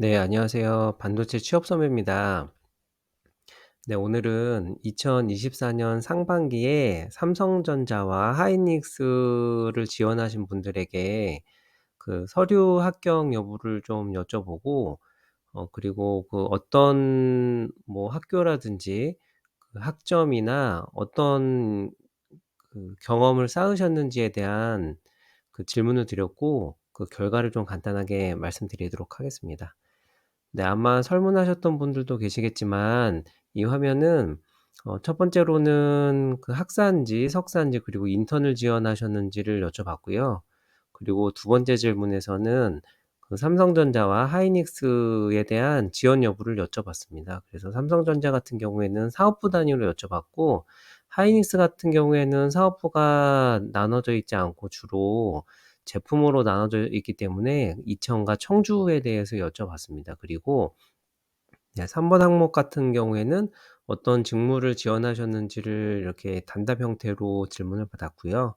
네, 안녕하세요. 반도체 취업 선배입니다. 네, 오늘은 2024년 상반기에 삼성전자와 하이닉스를 지원하신 분들에게 그 서류 합격 여부를 좀 여쭤보고, 어, 그리고 그 어떤 뭐 학교라든지 그 학점이나 어떤 그 경험을 쌓으셨는지에 대한 그 질문을 드렸고, 그 결과를 좀 간단하게 말씀드리도록 하겠습니다. 네 아마 설문하셨던 분들도 계시겠지만 이 화면은 어 첫 번째로는 그 학사인지 석사인지 그리고 인턴을 지원하셨는지를 여쭤봤고요. 그리고 두 번째 질문에서는 그 삼성전자와 하이닉스에 대한 지원 여부를 여쭤봤습니다. 그래서 삼성전자 같은 경우에는 사업부 단위로 여쭤봤고 하이닉스 같은 경우에는 사업부가 나눠져 있지 않고 주로 제품으로 나눠져 있기 때문에 이천과 청주에 대해서 여쭤봤습니다. 그리고 네 3번 항목 같은 경우에는 어떤 직무를 지원하셨는지를 이렇게 단답 형태로 질문을 받았고요.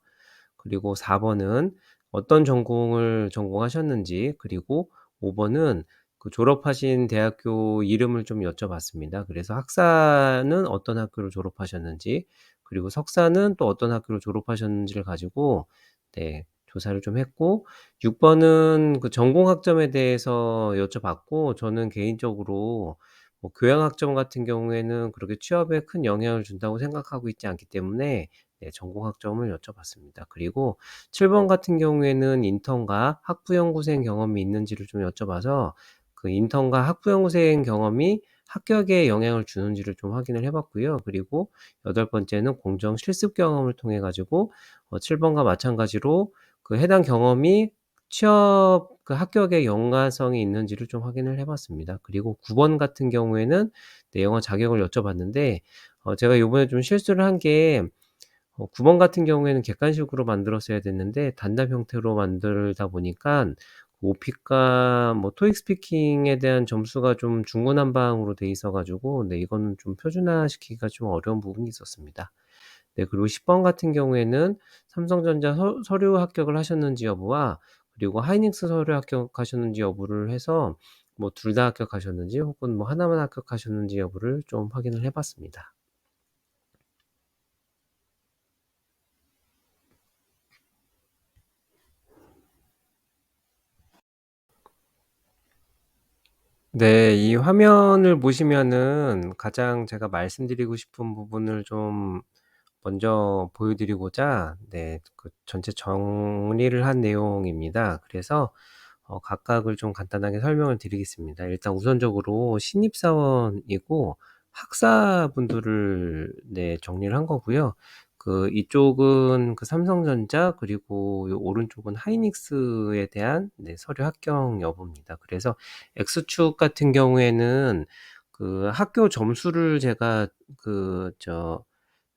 그리고 4 번은 어떤 전공을 전공하셨는지 그리고 5 번은 그 졸업하신 대학교 이름을 좀 여쭤봤습니다. 그래서 학사는 어떤 학교를 졸업하셨는지 그리고 석사는 또 어떤 학교를 졸업하셨는지를 가지고 네 조사를 좀 했고 6 번은 그 전공 학점에 대해서 여쭤봤고 저는 개인적으로 뭐 교양 학점 같은 경우에는 그렇게 취업에 큰 영향을 준다고 생각하고 있지 않기 때문에 네 전공 학점을 여쭤봤습니다. 그리고 7번 같은 경우에는 인턴과 학부 연구생 경험이 있는지를 좀 여쭤봐서 그 인턴과 학부 연구생 경험이 합격에 영향을 주는지를 좀 확인을 해 봤고요. 그리고 여덟 번째는 공정 실습 경험을 통해 가지고 어 7 번과 마찬가지로 그 해당 경험이 취업 그 합격에 연관성이 있는지를 좀 확인을 해 봤습니다. 그리고 9번 같은 경우에는 네 영어 자격을 여쭤봤는데 어 제가 요번에 좀 실수를 한게 어 9번 같은 경우에는 객관식으로 만들었어야 됐는데 단답 형태로 만들다 보니깐 오픽과 뭐 토익 스피킹에 대한 점수가 좀 중구난방으로 돼 있어 가지고 네 이거는 좀 표준화시키기가 좀 어려운 부분이 있었습니다. 네 그리고 10번 같은 경우에는 삼성전자 서 서류 합격을 하셨는지 여부와 그리고 하이닉스 서류 합격하셨는지 여부를 해서 뭐 둘 다 합격하셨는지 혹은 뭐 하나만 합격하셨는지 여부를 좀 확인을 해 봤습니다. 네. 이 화면을 보시면은 가장 제가 말씀드리고 싶은 부분을 좀 먼저 보여 드리고자 네 그 전체 정리를 한 내용입니다. 그래서 어 각각을 좀 간단하게 설명을 드리겠습니다. 일단 우선적으로 신입사원이고 학사분들을 네 정리를 한 거고요. 그 이쪽은 그 삼성전자 그리고 요 오른쪽은 하이닉스에 대한 네 서류 합격 여부입니다. 그래서 X축 같은 경우에는 그 학교 점수를 제가 그저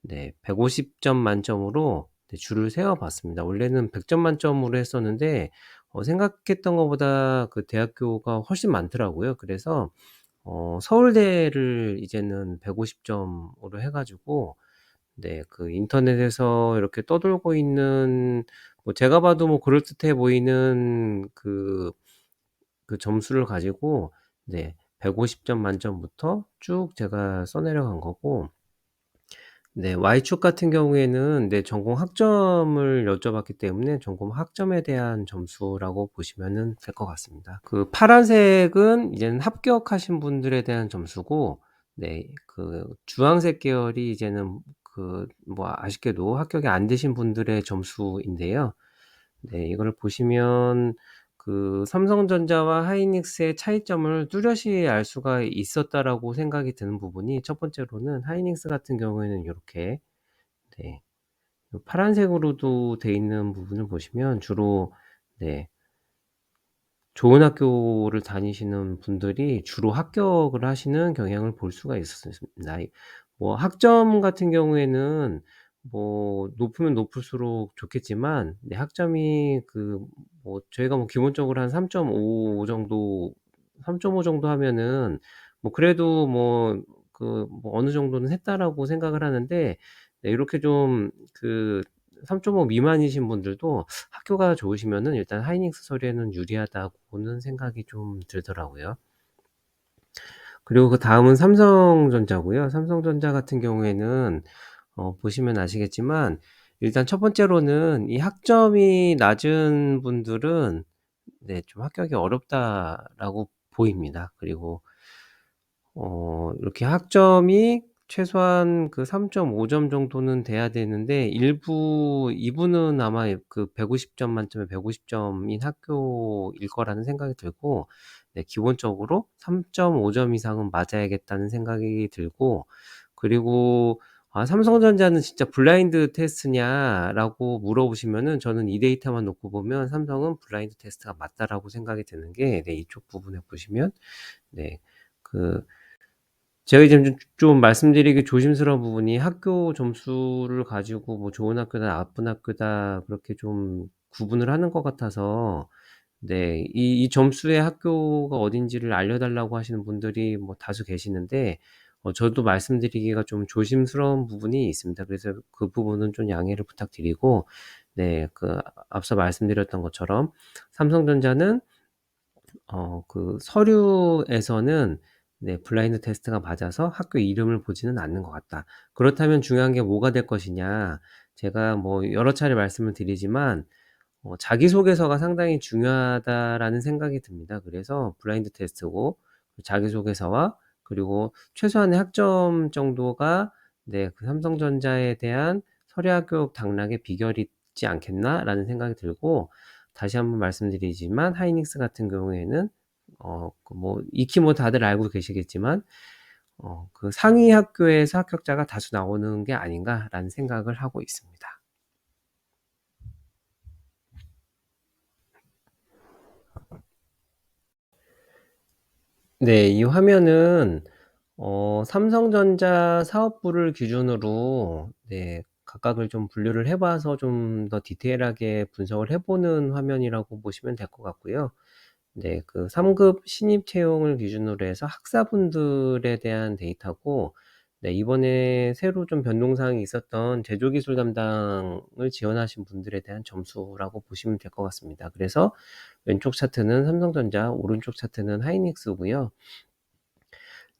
네 150점 만점으로 네 줄을 세워 봤습니다. 원래는 100점 만점으로 했었는데 어 생각했던 것보다 그 대학교가 훨씬 많더라고요. 그래서 어 서울대를 이제는 150 점으로 해 가지고 네 그 인터넷에서 이렇게 떠돌고 있는 뭐 제가 봐도 뭐 그럴듯해 보이는 그 그 점수를 가지고 네 150점 만점부터 쭉 제가 써 내려간 거고 네 Y축 같은 경우에는 네 전공 학점을 여쭤봤기 때문에 전공 학점에 대한 점수라고 보시면은 될 것 같습니다. 그 파란색은 이제는 합격하신 분들에 대한 점수고 네 그 주황색 계열이 이제는 그 뭐 아쉽게도 합격이 안 되신 분들의 점수인데요. 네 이거를 보시면 그 삼성전자와 하이닉스의 차이점을 뚜렷이 알 수가 있었다라고 생각이 드는 부분이 첫 번째로는 하이닉스 같은 경우에는 요렇게 네요 파란색으로도 돼 있는 부분을 보시면 주로 네 좋은 학교를 다니시는 분들이 주로 합격을 하시는 경향을 볼 수가 있었습니다. 이뭐 학점 같은 경우에는 뭐 높으면 높을수록 좋겠지만 네 학점이 그 뭐 저희가 뭐 기본적으로 한 3.5 정도 3.5 정도 하면은 뭐 그래도 뭐 그 뭐 '어느 정도는 했다.'라고 생각을 하는데 네 이렇게 좀 그 3.5 미만이신 분들도 학교가 좋으시면은 일단 하이닉스 서류에는 유리하다고는 생각이 좀 들더라고요. 그리고 그다음은 삼성전자고요. 삼성전자 같은 경우에는 어 보시면 아시겠지만 일단 첫 번째로는 이 학점이 낮은 분들은 네 좀 '합격이 어렵다.'라고 보입니다. 그리고 어 이렇게 학점이 최소한 그 3.5점 정도는 돼야 되는데 일부 이분은 아마 그 150점 만점에 150 점인 학교일 거라는 생각이 들고 네 기본적으로 3.5점 이상은 맞아야겠다는 생각이 들고 그리고 " 아 삼성전자는 진짜 블라인드 테스트냐?"라고 물어보시면은 저는 이 데이터만 놓고 보면 '삼성은 블라인드 테스트가 맞다.'라고 생각이 드는 게 네 이쪽 부분에 보시면 네 그 제가 지금 좀좀 말씀드리기 조심스러운 부분이 학교 점수를 가지고 뭐 좋은 학교다 나쁜 학교다 그렇게 좀 구분을 하는 것 같아서 네 이 이 점수의 학교가 어딘지를 알려 달라고 하시는 분들이 뭐 다수 계시는데 어 저도 말씀드리기가 좀 조심스러운 부분이 있습니다. 그래서 그 부분은 좀 양해를 부탁드리고 네 그 앞서 말씀드렸던 것처럼 삼성전자는 어 그 서류에서는 네 블라인드 테스트가 맞아서 학교 이름을 보지는 않는 것 같다. 그렇다면 중요한 게 뭐가 될 것이냐. 제가 뭐 여러 차례 말씀을 드리지만 어 '자기소개서가 상당히 중요하다.'라는 생각이 듭니다. 그래서 블라인드 테스트고 그 자기소개서와 그리고 최소한의 학점 정도가 네 그 '삼성전자에 대한 서류학 교육 당락의 비결이 있지 않겠나.'라는 생각이 들고 다시 한번 말씀드리지만 하이닉스 같은 경우에는 어그뭐 익히 뭐 다들 알고 계시겠지만 어 그 '상위 학교에서 합격자가 다수 나오는 게 아닌가.'라는 생각을 하고 있습니다. 네. 이 화면은 어 삼성전자 사업부를 기준으로 네 각각을 좀 분류를 해 봐서 좀 더 디테일하게 분석을 해 보는 화면이라고 보시면 될 것 같고요. 네. 그 3급 신입 채용을 기준으로 해서 학사분들에 대한 데이터고 네 이번에 새로 좀 변동사항이 있었던 제조기술 담당을 지원하신 분들에 대한 점수라고 보시면 될 것 같습니다. 그래서 왼쪽 차트는 삼성전자, 오른쪽 차트는 하이닉스고요.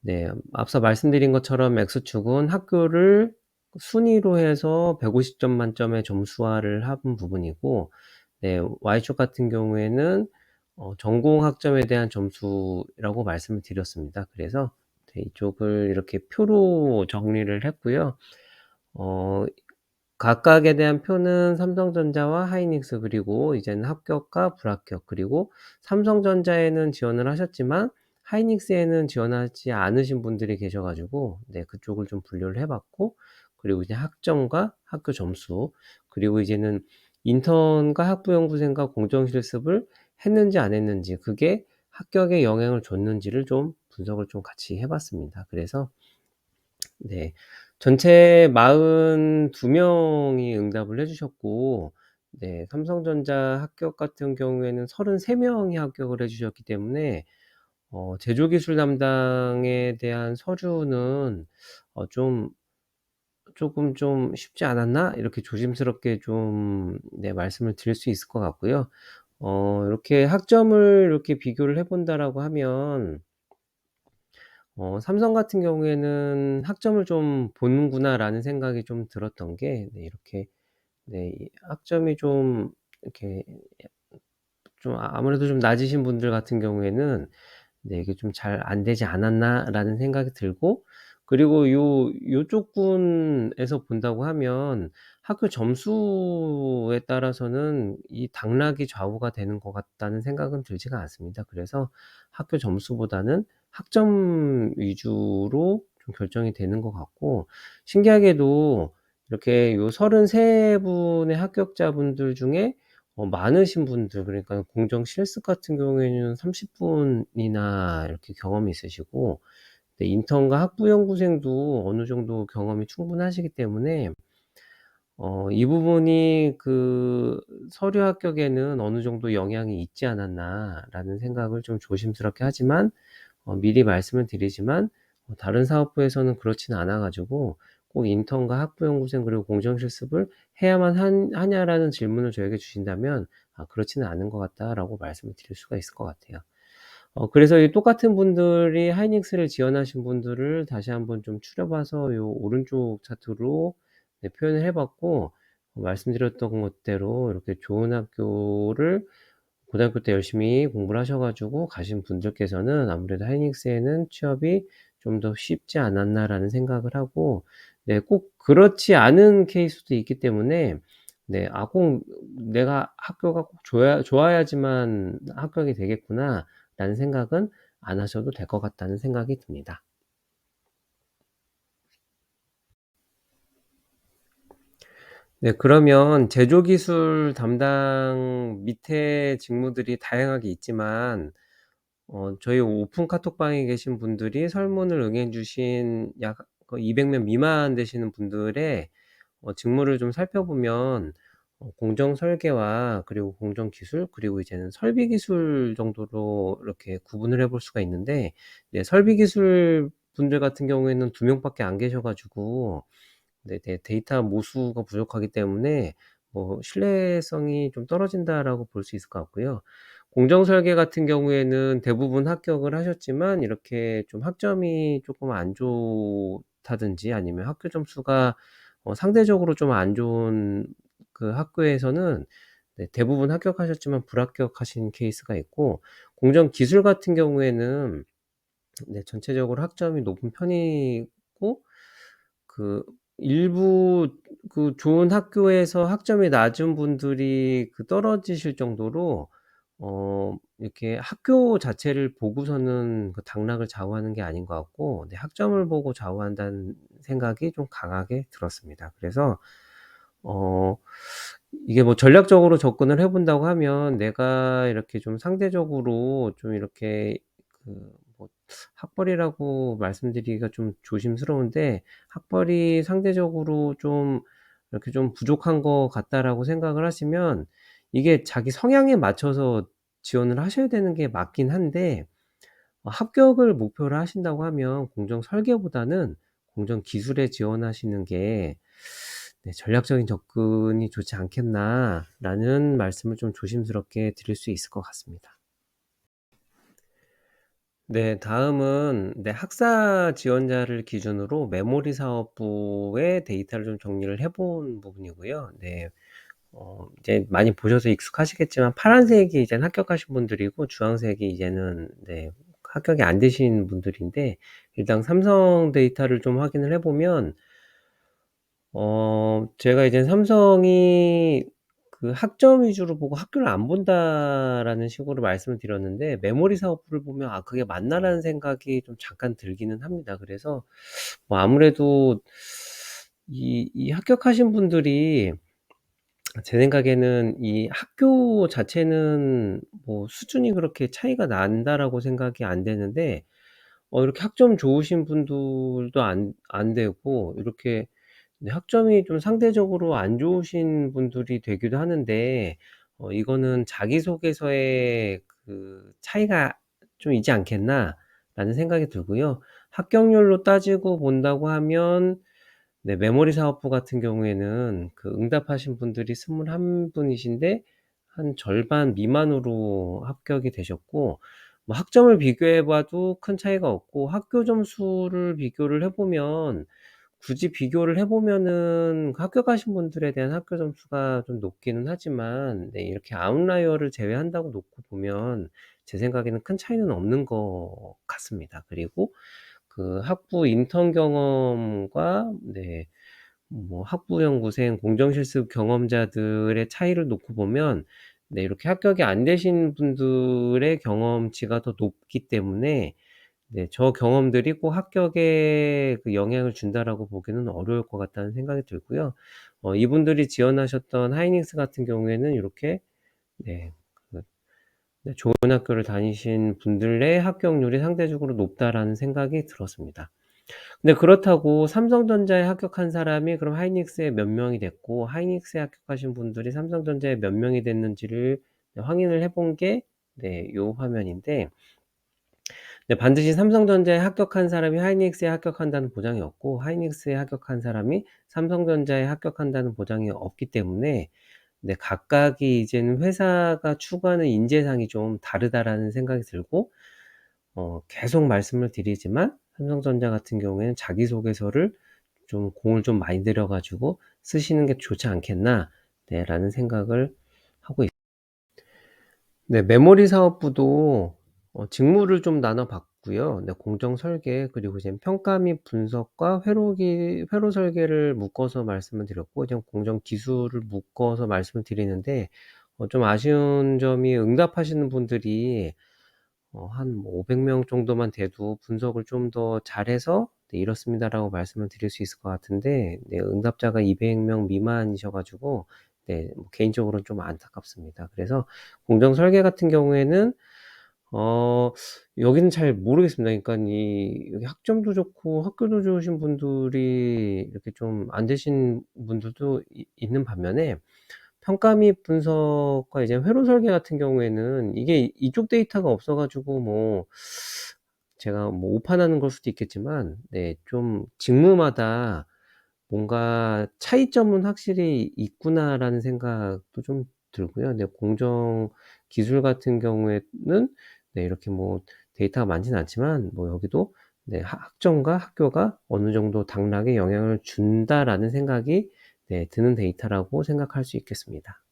네. 앞서 말씀드린 것처럼 X축은 학교를 순위로 해서 150점 만점에 점수화를 한 부분이고 네 Y축 같은 경우에는 어 전공 학점에 대한 점수라고 말씀을 드렸습니다. 그래서 네 이쪽을 이렇게 표로 정리를 했고요. 어 각각에 대한 표는 삼성전자와 하이닉스 그리고 이제는 합격과 불합격 그리고 삼성전자에는 지원을 하셨지만 하이닉스에는 지원하지 않으신 분들이 계셔 가지고 네 그쪽을 좀 분류를 해 봤고 그리고 이제 학점과 학교 점수 그리고 이제는 인턴과 학부 연구생과 공정 실습을 했는지 안 했는지 그게 합격에 영향을 줬는지를 좀 분석을 좀 같이 해 봤습니다. 그래서 네. 전체 42 명이 응답을 해 주셨고 네 삼성전자 합격 같은 경우에는 33 명이 합격을 해 주셨기 때문에 어 제조기술 담당에 대한 서류는 어좀 쪼금 좀 '쉽지 않았나?' 이렇게 조심스럽게 좀 네 말씀을 드릴 수 있을 것 같고요. 어 이렇게 학점을 이렇게 비교를 해 본다라고 하면 어 삼성 같은 경우에는 '학점을 좀 보는구나.'라는 생각이 좀 들었던 게 네 이렇게 네 이 학점이 좀 이렇게 좀아 아무래도 좀 낮으신 분들 같은 경우에는 네 이게 좀 '잘 안 되지 않았나.'라는 생각이 들고 그리고 요 요쪽 군에서 본다고 하면 학교 점수에 따라서는 이 당락이 좌우가 되는 것 같다는 생각은 들지가 않습니다. 그래서 학교 점수보다는 학점 위주로 좀 결정이 되는 것 같고 신기하게도 이렇게 요 33 분의 합격자분들 중에 어 많으신 분들 그러니까 공정 실습 같은 경우에는 30 분이나 이렇게 경험이 있으시고 네 인턴과 학부 연구생도 어느 정도 경험이 충분하시기 때문에 어 이 부분이 그 '서류 합격에는 어느 정도 영향이 있지 않았나.'라는 생각을 좀 조심스럽게 하지만 어 미리 말씀을 드리지만 어 다른 사업부에서는 그렇지는 않아 가지고 꼭 인턴과 학부연구생 그리고 공정실습을 해야만 한 하냐라는 질문을 저에게 주신다면 "아 그렇지는 않은 것 같다."라고 말씀을 드릴 수가 있을 것 같아요. 어 그래서 이 똑같은 분들이 하이닉스를 지원하신 분들을 다시 한번 좀 추려 봐서 요 오른쪽 차트로 네 표현을 해 봤고 말씀드렸던 것대로 이렇게 좋은 학교를 고등학교 때 열심히 공부를 하셔 가지고 가신 분들께서는 아무래도 하이닉스에는 취업이 좀 더 쉽지 않았나라는 생각을 하고 네 꼭 그렇지 않은 케이스도 있기 때문에 네 '아 꼭 내가 학교가 꼭 좋아 좋아야지만 합격이 되겠구나.'라는 생각은 안 하셔도 될 것 같다는 생각이 듭니다. 네 그러면 제조 기술 담당 밑에 직무들이 다양하게 있지만 어 저희 오픈 카톡방에 계신 분들이 설문을 응해 주신 약 그 200 명 미만 되시는 분들의 어 직무를 좀 살펴보면 어 공정 설계와 그리고 공정 기술 그리고 이제는 설비 기술 정도로 이렇게 구분을 해 볼 수가 있는데 네 설비 기술 분들 같은 경우에는 2 명밖에 안 계셔 가지고 네네 데이터 모수가 부족하기 때문에 뭐 '신뢰성이 좀 떨어진다.'라고 볼 수 있을 것 같고요. 공정 설계 같은 경우에는 대부분 합격을 하셨지만 이렇게 좀 학점이 쪼끔 안 좋다든지 아니면 학교 점수가 어 상대적으로 좀 안 좋은 그 학교에서는 네 대부분 합격하셨지만 불합격하신 케이스가 있고 공정 기술 같은 경우에는 네 전체적으로 학점이 높은 편이고 그 일부 그 좋은 학교에서 학점이 낮은 분들이 그 떨어지실 정도로 어 이렇게 학교 자체를 보고서는 그 당락을 좌우하는 게 아닌 것 같고 네 학점을 보고 좌우한다는 생각이 좀 강하게 들었습니다. 그래서 어 이게 뭐 전략적으로 접근을 해 본다고 하면 내가 이렇게 좀 상대적으로 좀 이렇게 그뭐 학벌이라고 말씀드리기가 좀 조심스러운데 '학벌이 상대적으로 좀 이렇게 좀 부족한 것 같다.'라고 생각을 하시면 이게 자기 성향에 맞춰서 지원을 하셔야 되는 게 맞긴 한데 어 합격을 목표로 하신다고 하면 공정 설계보다는 공정 기술에 지원하시는 게 네 '전략적인 접근이 좋지 않겠나.'라는 말씀을 좀 조심스럽게 드릴 수 있을 것 같습니다. 네 다음은 네 학사 지원자를 기준으로 메모리 사업부의 데이터를 좀 정리를 해 본 부분이고요. 네. 어 이제 많이 보셔서 익숙하시겠지만 파란색이 이제는 합격하신 분들이고 주황색이 이제는 네 합격이 안 되신 분들인데 일단 삼성 데이터를 좀 확인을 해 보면 어 제가 이제 삼성이 그 "학점 위주로 보고 학교를 안 본다."라는 식으로 말씀을 드렸는데 메모리 사업부를 보면 '아 그게 맞나?'라는 생각이 좀 잠깐 들기는 합니다. 그래서 뭐 아무래도 이 이 합격하신 분들이 제 생각에는 이 학교 자체는 뭐 수준이 그렇게 차이가 난다라고 생각이 안 되는데 어 이렇게 학점 좋으신 분들도 안 안 되고 이렇게 네 학점이 좀 상대적으로 안 좋으신 분들이 되기도 하는데 어 이거는 '자기소개서에 그 차이가 좀 있지 않겠나.'라는 생각이 들고요. 합격률로 따지고 본다고 하면 네 메모리 사업부 같은 경우에는 그 응답하신 분들이 21 분이신데 한 절반 미만으로 합격이 되셨고 뭐 학점을 비교해 봐도 큰 차이가 없고 학교 점수를 비교를 해 보면 굳이 비교를 해 보면은 그 합격하신 분들에 대한 학교 점수가 좀 높기는 하지만 네 이렇게 아웃라이어를 제외한다고 놓고 보면 제 생각에는 큰 차이는 없는 것 같습니다. 그리고 그 학부 인턴 경험과 네 뭐 학부 연구생, 공정 실습 경험자들의 차이를 놓고 보면 네 이렇게 합격이 안 되신 분들의 경험치가 더 높기 때문에 네 저 경험들이 꼭 합격에 그 영향을 준다라고 보기는 어려울 것 같다는 생각이 들고요. 어 이분들이 지원하셨던 하이닉스 같은 경우에는 요렇게 네 그 네 좋은 학교를 다니신 분들의 합격률이 상대적으로 높다라는 생각이 들었습니다. 근데 그렇다고 삼성전자에 합격한 사람이 그럼 하이닉스에 몇 명이 됐고 하이닉스에 합격하신 분들이 삼성전자에 몇 명이 됐는지를 네 확인을 해 본 게 네 요 화면인데 네 반드시 삼성전자에 합격한 사람이 하이닉스에 합격한다는 보장이 없고 하이닉스에 합격한 사람이 삼성전자에 합격한다는 보장이 없기 때문에 네 각각이 이제는 회사가 추구하는 인재상이 좀 다르다라는 생각이 들고 어 계속 말씀을 드리지만 삼성전자 같은 경우에는 자기소개서를 좀 공을 좀 많이 들여 가지고 쓰시는 게 좋지 않겠나 네 라는 생각을 하고 있네 메모리 사업부도 어 직무를 좀 나눠 봤고요. 네 공정 설계 그리고 이제 평가 및 분석과 회로기 회로 설계를 묶어서 말씀을 드렸고 이제 공정 기술을 묶어서 말씀을 드리는데 어 좀 아쉬운 점이 응답하시는 분들이 어한뭐 500명 정도만 돼도 분석을 좀 더 잘해서 네 "이렇습니다."라고 말씀을 드릴 수 있을 것 같은데 네 응답자가 200명 미만이셔 가지고 네 뭐 개인적으로는 좀 안타깝습니다. 그래서 공정 설계 같은 경우에는 어 여기는 잘 모르겠습니다. 그러니깐 이 여기 학점도 좋고 학교도 좋으신 분들이 이렇게 좀 안 되신 분들도 이 있는 반면에 평가 및 분석과 이제 회로 설계 같은 경우에는 이게 이쪽 데이터가 없어 가지고 뭐 제가 뭐 오판하는 걸 수도 있겠지만 네 좀 직무마다 뭔가 '차이점은 확실히 있구나.'라는 생각도 좀 들고요. 네 공정 기술 같은 경우에는 네 이렇게 뭐 데이터가 많지는 않지만 뭐 여기도 네하 '학점과 학교가 어느 정도 당락에 영향을 준다.'라는 생각이 네 드는 데이터라고 생각할 수 있겠습니다.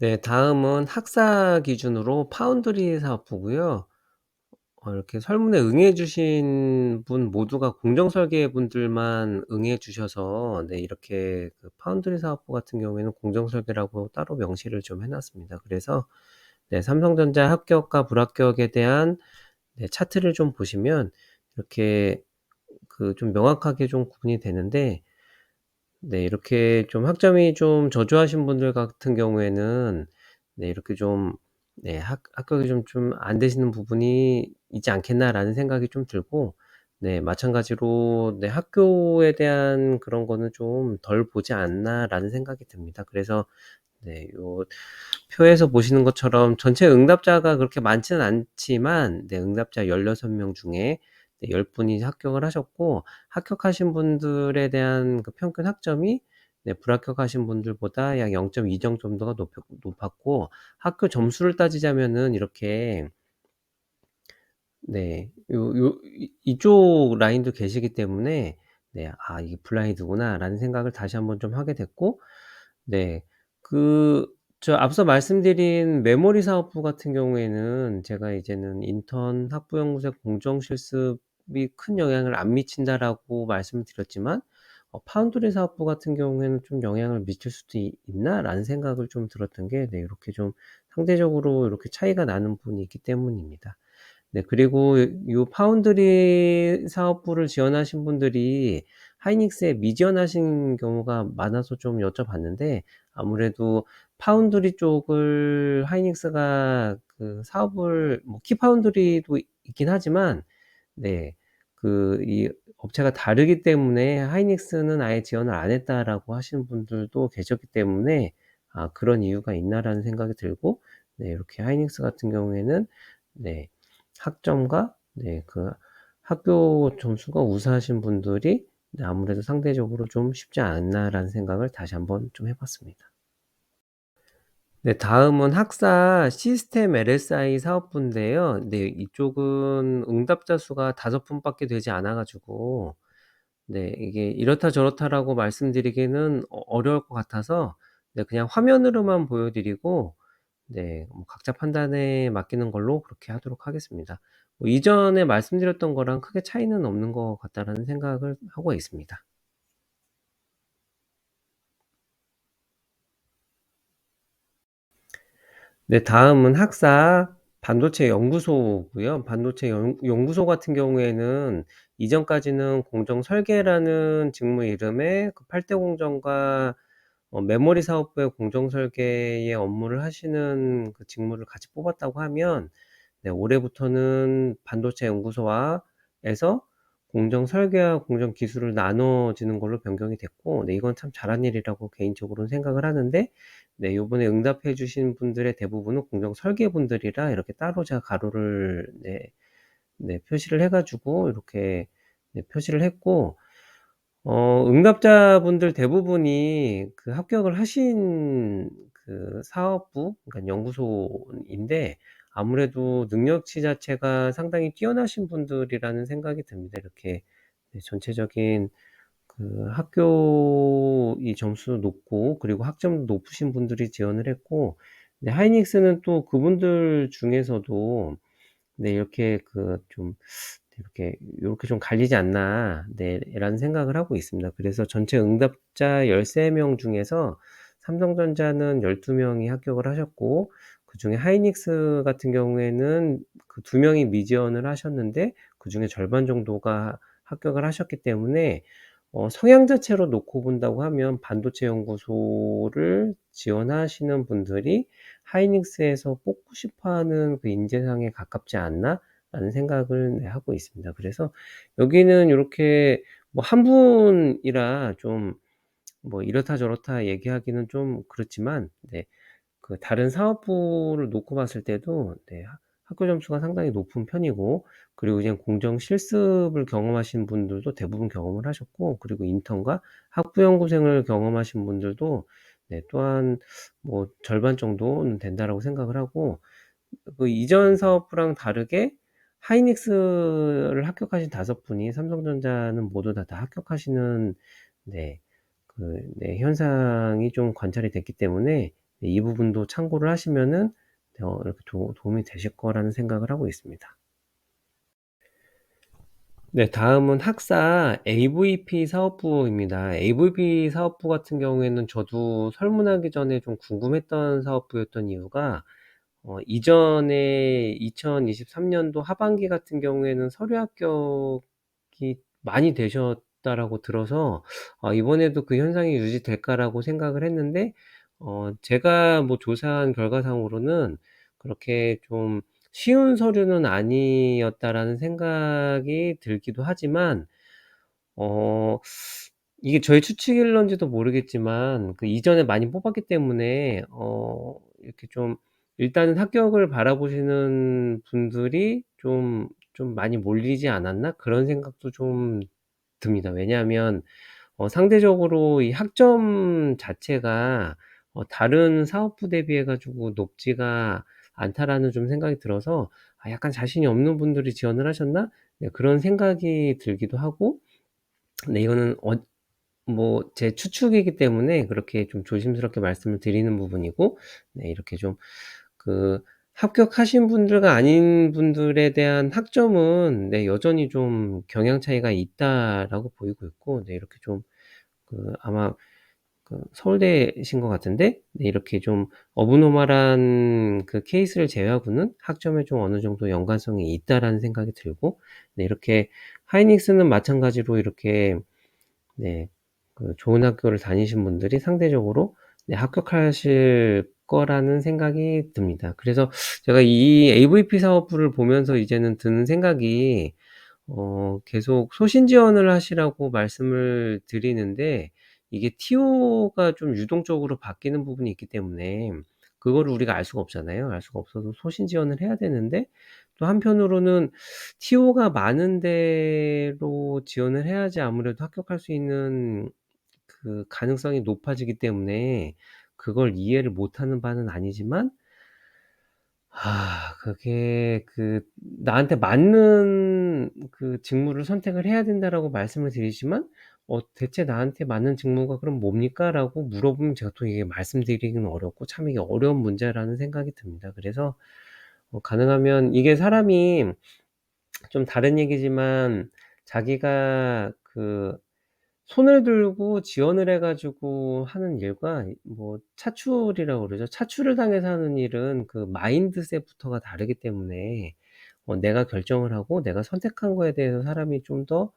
네 다음은 학사 기준으로 파운드리 사업부고요. 어 이렇게 설문에 응해 주신 분 모두가 공정 설계 분들만 응해 주셔서 네 이렇게 그 파운드리 사업부 같은 경우에는 공정 설계라고 따로 명시를 좀 해 놨습니다. 그래서 네 삼성전자 합격과 불합격에 대한 네 차트를 좀 보시면 이렇게 그 좀 명확하게 좀 구분이 되는데 네 이렇게 좀 학점이 좀 저조하신 분들 같은 경우에는 네 이렇게 좀 네 합 '합격이 좀 좀 안 되시는 부분이 있지 않겠나.'라는 생각이 좀 들고 네 마찬가지로 네 '학교에 대한 그런 거는 좀 덜 보지 않나.'라는 생각이 듭니다. 그래서 네 요 표에서 보시는 것처럼 전체 응답자가 그렇게 많지는 않지만 네 응답자 16명 중에 네 10 분이 합격을 하셨고 합격하신 분들에 대한 그 평균 학점이 네 불합격하신 분들보다 약 0.2점 정도가 높았 높았고 학교 점수를 따지자면은 이렇게 네 요요이 이쪽 라인도 계시기 때문에 네 '아 이게 블라인드구나.'라는 생각을 다시 한번 좀 하게 됐고 네 그 저 앞서 말씀드린 메모리 사업부 같은 경우에는 제가 이제는 "인턴 학부 연구생 공정 실습이 큰 영향을 안 미친다."라고 말씀을 드렸지만 어 '파운드리 사업부 같은 경우에는 좀 영향을 미칠 수도 있 있나?'라는 생각을 좀 들었던 게네 이렇게 좀 상대적으로 이렇게 차이가 나는 부분이 있기 때문입니다. 네 그리고 요 파운드리 사업부를 지원하신 분들이 하이닉스에 미지원하신 경우가 많아서 좀 여쭤봤는데 아무래도 파운드리 쪽을 하이닉스가 그 사업을 뭐 키파운드리도 있긴 하지만 네 그 이 업체가 다르기 때문에 "하이닉스는 아예 지원을 안 했다."라고 하시는 분들도 계셨기 때문에 '아 그런 이유가 있나.'라는 생각이 들고 네 이렇게 하이닉스 같은 경우에는 네 학점과 네 그 학교 점수가 우수하신 분들이 네 아무래도 '상대적으로 좀 쉽지 않나.'라는 생각을 다시 한번 좀 해 봤습니다. 네 다음은 학사 시스템 LSI 사업부인데요. 네 이쪽은 응답자 수가 5 분밖에 되지 않아 가지고 네 이게 이렇다 저렇다라고 말씀드리기는 어 어려울 것 같아서 네 그냥 화면으로만 보여 드리고 네뭐 각자 판단에 맡기는 걸로 그렇게 하도록 하겠습니다. 뭐 이전에 말씀드렸던 거랑 크게 차이는 없는 것 같다라는 생각을 하고 있습니다. 네 다음은 학사 반도체 연구소고요. 반도체 연 연구소 같은 경우에는 이전까지는 공정 설계라는 직무 이름에 그 8대 공정과 어 메모리 사업부의 공정 설계의 업무를 하시는 그 직무를 같이 뽑았다고 하면 네 올해부터는 반도체 연구소와 에서 공정 설계와 공정 기술을 나눠지는 걸로 변경이 됐고 네 이건 참 잘한 일이라고 개인적으로는 생각을 하는데 네 요번에 응답해 주신 분들의 대부분은 공정 설계 분들이라 이렇게 따로 제가 가로를 네 네 표시를 해 가지고 이렇게 네 표시를 했고 어 응답자분들 대부분이 그 합격을 하신 그 사업부 그러니까 연구소인데 아무래도 능력치 자체가 상당히 뛰어나신 분들이라는 생각이 듭니다. 이렇게 네 전체적인 그 학교 이 점수도 높고 그리고 학점도 높으신 분들이 지원을 했고 네 하이닉스는 또 그분들 중에서도 네 이렇게 그 좀 이렇게 '요렇게 좀 갈리지 않나.' 네 라는 생각을 하고 있습니다. 그래서 전체 응답자 13명 중에서 삼성전자는 12 명이 합격을 하셨고 그 중에 하이닉스 같은 경우에는 그2 명이 미지원을 하셨는데 그 중에 절반 정도가 합격을 하셨기 때문에 어 성향 자체로 놓고 본다고 하면 '반도체 연구소를 지원하시는 분들이 하이닉스에서 뽑고 싶어 하는 그 인재상에 가깝지 않나?'라는 생각을 네 하고 있습니다. 그래서 여기는 요렇게 뭐 한 분이라 좀 뭐 이렇다 저렇다 얘기하기는 좀 그렇지만 네 그 다른 사업부를 놓고 봤을 때도 네하 학교 점수가 상당히 높은 편이고 그리고 이제 공정 실습을 경험하신 분들도 대부분 경험을 하셨고 그리고 인턴과 학부 연구생을 경험하신 분들도 네 또한 뭐 절반 정도는 된다라고 생각을 하고 그 이전 사업부랑 다르게 하이닉스를 합격하신 5 분이 삼성전자는 모두 다, 다 합격하시는 네 그 네 현상이 좀 관찰이 됐기 때문에 네 이 부분도 참고를 하시면은 어 이렇게 도 도움이 되실 거라는 생각을 하고 있습니다. 네 다음은 학사 AVP 사업부입니다. AVP 사업부 같은 경우에는 저도 설문하기 전에 좀 궁금했던 사업부였던 이유가 어 이전에 2023 년도 하반기 같은 경우에는 서류 합격이 많이 되셨다라고 들어서 '아 이번에도 그 현상이 유지될까?'라고 생각을 했는데 어 제가 뭐 조사한 결과상으로는 그렇게 좀 '쉬운 서류는 아니었다.'라는 생각이 들기도 하지만 어 이게 저의 추측일런지도 모르겠지만 그 이전에 많이 뽑았기 때문에 어 이렇게 좀 일단은 '합격을 바라보시는 분들이 좀 좀 많이 몰리지 않았나?' 그런 생각도 좀 듭니다. 왜냐하면 어 상대적으로 이 학점 자체가 어 다른 사업부 대비해 가지고 높지가 않다라는 좀 생각이 들어서 '아 약간 자신이 없는 분들이 지원을 하셨나?' 네 그런 생각이 들기도 하고 네 이거는 어 뭐 제 추측이기 때문에 그렇게 좀 조심스럽게 말씀을 드리는 부분이고 네 이렇게 좀 그 합격하신 분들과 아닌 분들에 대한 학점은 네 여전히 좀 경향 차이가 있다라고 보이고 있고 네 이렇게 좀 그 아마 그 서울대이신 것 같은데 네 이렇게 좀 어브노멀한 그 케이스를 제외하고는 학점에 좀 어느 정도 연관성이 있다라는 생각이 들고 네 이렇게 하이닉스는 마찬가지로 이렇게 네 그 좋은 학교를 다니신 분들이 상대적으로 네 합격하실 거라는 생각이 듭니다. 그래서 제가 이 AVP 사업부를 보면서 이제는 드는 생각이 어 계속 소신 지원을 하시라고 말씀을 드리는데 이게 TO가 좀 유동적으로 바뀌는 부분이 있기 때문에 그거를 우리가 알 수가 없잖아요. 알 수가 없어서 소신 지원을 해야 되는데 또 한편으로는 TO가 많은 데로 지원을 해야지 아무래도 합격할 수 있는 그 가능성이 높아지기 때문에 그걸 이해를 못하는 바는 아니지만 아 그게 그 나한테 맞는 그 직무를 선택을 해야 된다라고 말씀을 드리지만 어 "대체 나한테 맞는 직무가 그럼 뭡니까?"라고 물어보면 제가 또 이게 말씀드리기는 어렵고 참 이게 어려운 문제라는 생각이 듭니다. 그래서 어 가능하면 이게 사람이 좀 다른 얘기지만 자기가 그 손을 들고 지원을 해 가지고 하는 일과 뭐 차출이라고 그러죠. 차출을 당해서 하는 일은 그 마인드셋부터가 다르기 때문에 어 내가 결정을 하고 내가 선택한 거에 대해서 사람이 좀 더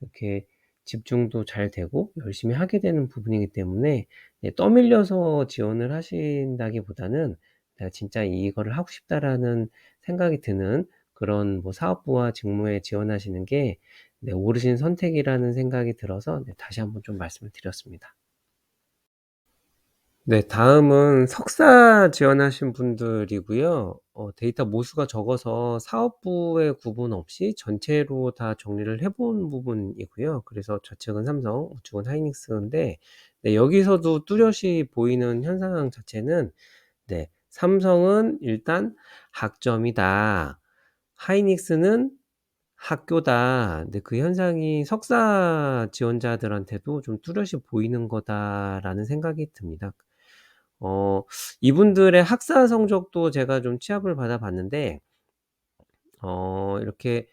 이렇게 집중도 잘 되고 열심히 하게 되는 부분이기 때문에 예 떠밀려서 지원을 하신다기보다는 '내가 진짜 이거를 하고 싶다.'라는 생각이 드는 그런 뭐 사업부와 직무에 지원하시는 게 네 옳으신 선택이라는 생각이 들어서 네 다시 한번 좀 말씀을 드렸습니다. 네 다음은 석사 지원하신 분들이고요. 어 데이터 모수가 적어서 사업부의 구분 없이 전체로 다 정리를 해 본 부분이고요. 그래서 좌측은 삼성, 우측은 하이닉스인데 네 여기서도 뚜렷이 보이는 현상 자체는 네 삼성은 일단 학점이다. 하이닉스는 학교다. 근데 그 현상이 석사 지원자들한테도 좀 뚜렷이 보이는 거다라는 생각이 듭니다. 어 이분들의 학사 성적도 제가 좀 취합을 받아 봤는데 어 이렇게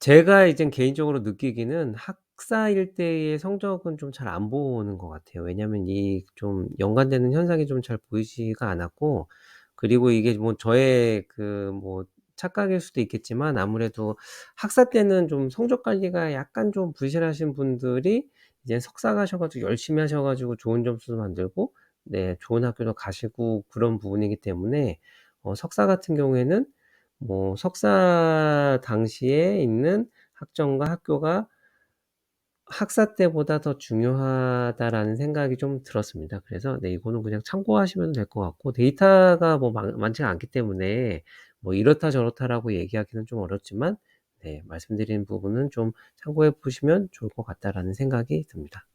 제가 이젠 개인적으로 느끼기는 학사일 때의 성적은 좀 잘 안 보는 것 같아요. 왜냐하면 이 좀 연관되는 현상이 좀 잘 보이지가 않았고 그리고 이게 뭐 저의 그 뭐 착각일 수도 있겠지만 아무래도 학사 때는 좀 성적 관리가 약간 좀 부실하신 분들이 이제 석사 가셔 가지고 열심히 하셔 가지고 좋은 점수도 만들고 네 좋은 학교도 가시고 그런 부분이기 때문에 어 석사 같은 경우에는 뭐 석사 당시에 있는 학점과 학교가 '학사 때보다 더 중요하다.'라는 생각이 좀 들었습니다. 그래서 네 이거는 그냥 참고하시면 될 것 같고 데이터가 뭐 많 많지가 않기 때문에 뭐 "이렇다 저렇다."라고 얘기하기는 좀 어렵지만 네 말씀드린 부분은 좀 참고해 보시면 좋을 것 같다라는 생각이 듭니다.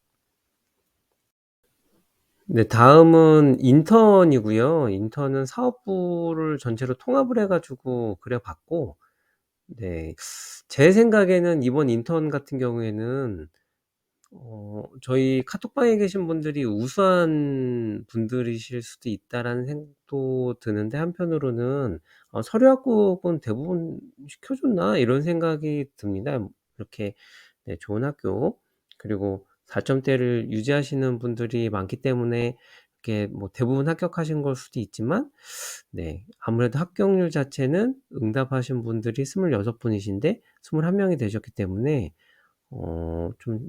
네 다음은 인턴이고요. 인턴은 사업부를 전체로 통합을 해 가지고 그려 봤고 네 제 생각에는 이번 인턴 같은 경우에는 어 저희 카톡방에 계신 분들이 '우수한 분들이실 수도 있다.'라는 생각도 드는데 한편으로는 어 '서류 합격은 대부분 시켜 줬나?' 이런 생각이 듭니다. 이렇게 네 좋은 학교 그리고 4 점대를 유지하시는 분들이 많기 때문에 이렇게 뭐 대부분 합격하신 걸 수도 있지만 네 아무래도 합격률 자체는 응답하신 분들이 26 분이신데 21 명이 되셨기 때문에 어좀여'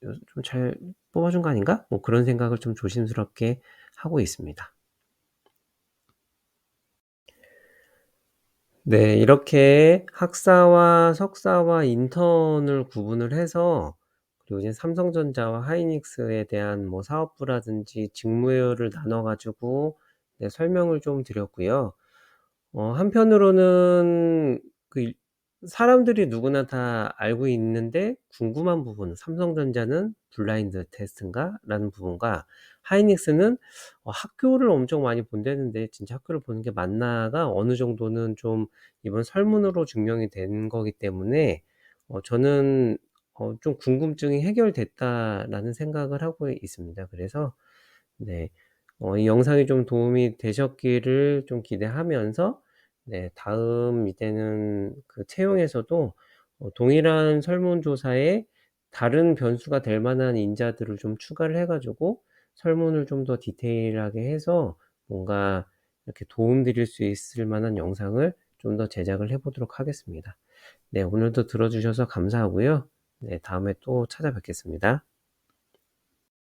좀 잘 뽑아 준 거 아닌가?' 뭐 그런 생각을 좀 조심스럽게 하고 있습니다. 네. 이렇게 학사와 석사와 인턴을 구분을 해서 그리고 이제 삼성전자와 하이닉스에 대한 뭐 사업부라든지 직무를 나눠 가지고 네 설명을 좀 드렸고요. 어 한편으로는 그일 사람들이 누구나 다 알고 있는데 궁금한 부분 '삼성전자는 블라인드 테스트인가?'라는 부분과 하이닉스는 어 '학교를 엄청 많이 본다는데 진짜 학교를 보는 게 맞나?'가 어느 정도는 좀 이번 설문으로 증명이 된 거기 때문에 어 저는 어 좀 '궁금증이 해결됐다.'라는 생각을 하고 있습니다. 그래서 네 어 이 영상이 좀 도움이 되셨기를 좀 기대하면서 네 다음 이제는 그 채용에서도 어 동일한 설문조사에 다른 변수가 될 만한 인자들을 좀 추가를 해 가지고 설문을 좀 더 디테일하게 해서 뭔가 이렇게 도움 드릴 수 있을 만한 영상을 좀 더 제작을 해 보도록 하겠습니다. 네 오늘도 들어 주셔서 감사하고요. 네 다음에 또 찾아뵙겠습니다.